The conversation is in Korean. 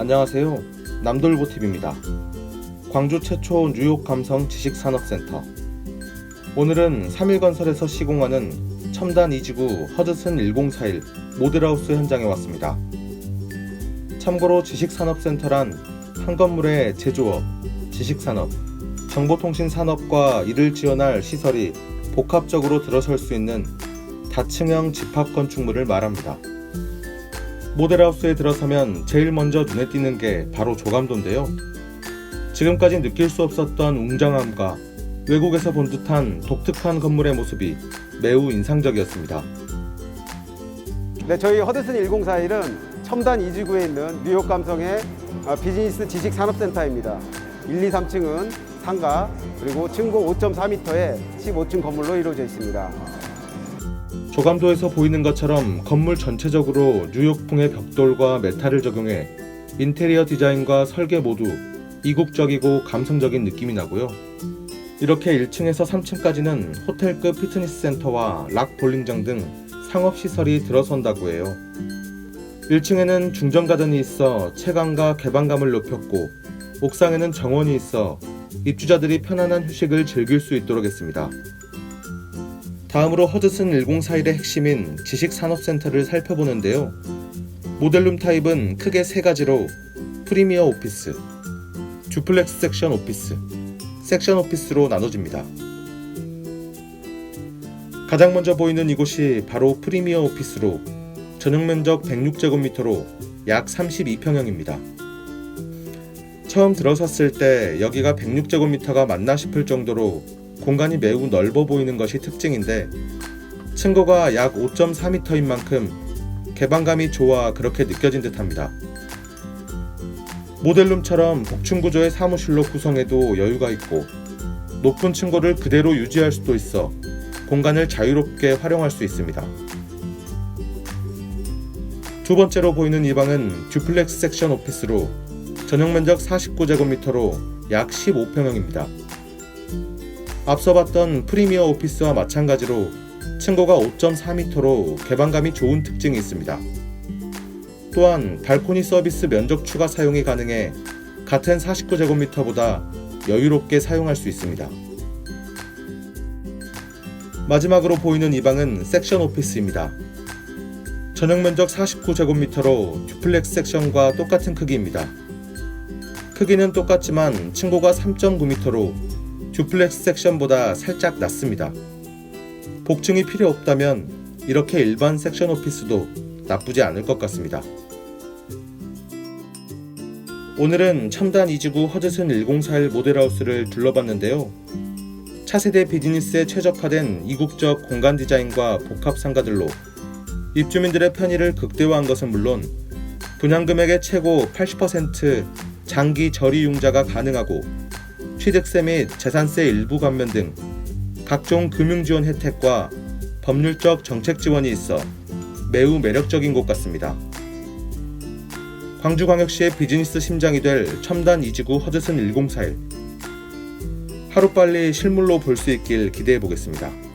안녕하세요. 남돌보TV입니다. 광주 최초 뉴욕 감성 지식산업센터. 오늘은 3일건설에서 시공하는 첨단 이지구 허드슨 1041 모델하우스 현장에 왔습니다. 참고로 지식산업센터란 한 건물의 제조업, 지식산업, 정보통신산업과 이를 지원할 시설이 복합적으로 들어설 수 있는 다층형 집합 건축물을 말합니다. 모델하우스에 들어서면 제일 먼저 눈에 띄는 게 바로 조감도인데요. 지금까지 느낄 수 없었던 웅장함과 외국에서 본 듯한 독특한 건물의 모습이 매우 인상적이었습니다. 네, 저희 허드슨 1041은 첨단 이지구에 있는 뉴욕 감성의 어, 비즈니스 지식 산업센터입니다. 1, 2, 3층은 상가 그리고 층고 5.4m의 15층 건물로 이루어져 있습니다. 조감도에서 보이는 것처럼 건물 전체적으로 뉴욕풍의 벽돌과 메탈을 적용해 인테리어 디자인과 설계 모두 이국적이고 감성적인 느낌이 나고요. 이렇게 1층에서 3층까지는 호텔급 피트니스 센터와 락 볼링장 등 상업 시설이 들어선다고 해요. 1층에는 중전 가든이 있어 체감과 개방감을 높였고 옥상에는 정원이 있어 입주자들이 편안한 휴식을 즐길 수 있도록 했습니다. 다음으로 허드슨 1041의 핵심인 지식산업센터를 살펴보는데요. 모델룸 타입은 크게 세 가지로 프리미어 오피스, 듀플렉스 섹션 오피스, 섹션 오피스로 나눠집니다. 가장 먼저 보이는 이곳이 바로 프리미어 오피스로 전용 면적 106제곱미터로 약 32평형입니다. 처음 들어섰을 때 여기가 106제곱미터가 맞나 싶을 정도로 공간이 매우 넓어 보이는 것이 특징인데 층고가 약 5.4m인 만큼 개방감이 좋아 그렇게 느껴진 듯합니다. 모델룸처럼 복층 구조의 사무실로 구성해도 여유가 있고 높은 층고를 그대로 유지할 수도 있어 공간을 자유롭게 활용할 수 있습니다. 두 번째로 보이는 이 방은 듀플렉스 섹션 오피스로 전용 면적 49제곱미터로 약 15평형입니다. 앞서 봤던 프리미어 오피스와 마찬가지로 층고가 5.4m로 개방감이 좋은 특징이 있습니다. 또한 발코니 서비스 면적 추가 사용이 가능해 같은 49제곱미터보다 여유롭게 사용할 수 있습니다. 마지막으로 보이는 이 방은 섹션 오피스입니다. 전용 면적 49제곱미터로 듀플렉스 섹션과 똑같은 크기입니다. 크기는 똑같지만 층고가 3.9m로 듀플렉스 섹션보다 살짝 낮습니다. 복층이 필요 없다면 이렇게 일반 섹션 오피스도 나쁘지 않을 것 같습니다. 오늘은 첨단 이지구 허드슨 1041 모델하우스를 둘러봤는데요. 차세대 비즈니스에 최적화된 이국적 공간 디자인과 복합 상가들로 입주민들의 편의를 극대화한 것은 물론 분양 금액의 최고 80% 장기 저리 융자가 가능하고 취득세 및 재산세 일부 감면 등 각종 금융 지원 혜택과 법률적 정책 지원이 있어 매우 매력적인 곳 같습니다. 광주광역시의 비즈니스 심장이 될 첨단 이지구 허드슨 1041 하루빨리 실물로 볼 수 있길 기대해 보겠습니다.